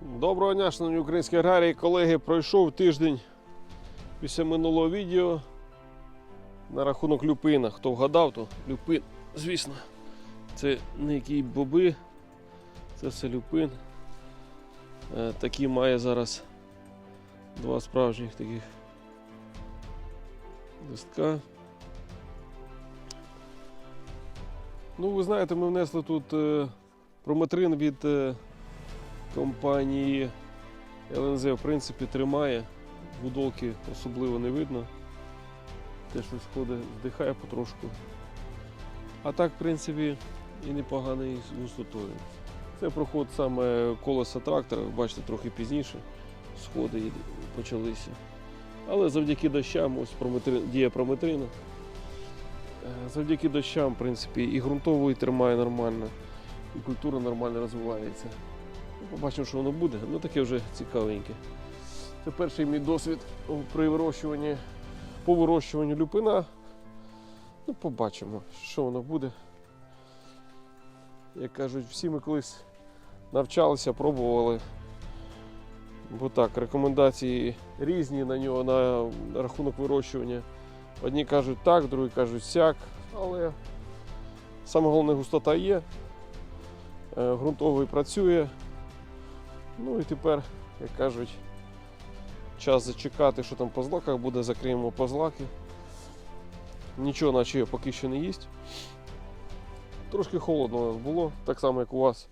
Доброго дня, шановні українські аграрії, колеги. Пройшов тиждень після минулого відео на рахунок люпина. Хто вгадав, то люпин, звісно, це не які боби, це все люпин. Е, Такі має зараз два справжніх таких листка. Ну, ви знаєте, ми внесли тут е, прометрин від е, компанії ЛНЗ, в принципі, тримає. Будолки особливо не видно. Те, що сходить, здихає потрошку. А так, в принципі, і непоганий з густотою. Це проход саме колеса трактора, бачите, трохи пізніше. Сходи почалися. Але завдяки дощам, ось прометри- дія прометрина. Е, Завдяки дощам, в принципі, і ґрунтової тримає нормально, і культура нормально розвивається. Побачимо, що воно буде. Ну таке вже цікавеньке. Це перший мій досвід при вирощуванні, по вирощуванню люпина. Ну, побачимо, що воно буде. Як кажуть, всі ми колись навчалися, пробували. Бо так, рекомендації різні на нього на рахунок вирощування. Одні кажуть так, другі кажуть сяк, але саме головне густота є, е, ґрунтовий працює. Ну і тепер, як кажуть, час зачекати, що там по злаках буде, закриємо по злаки. Нічого наче поки що не їсть. Трошки холодно у нас було, так само як у вас.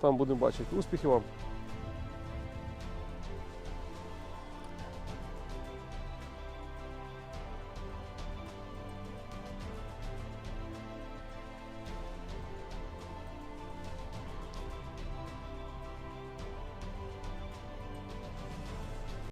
Там будемо бачити. Успіхів вам!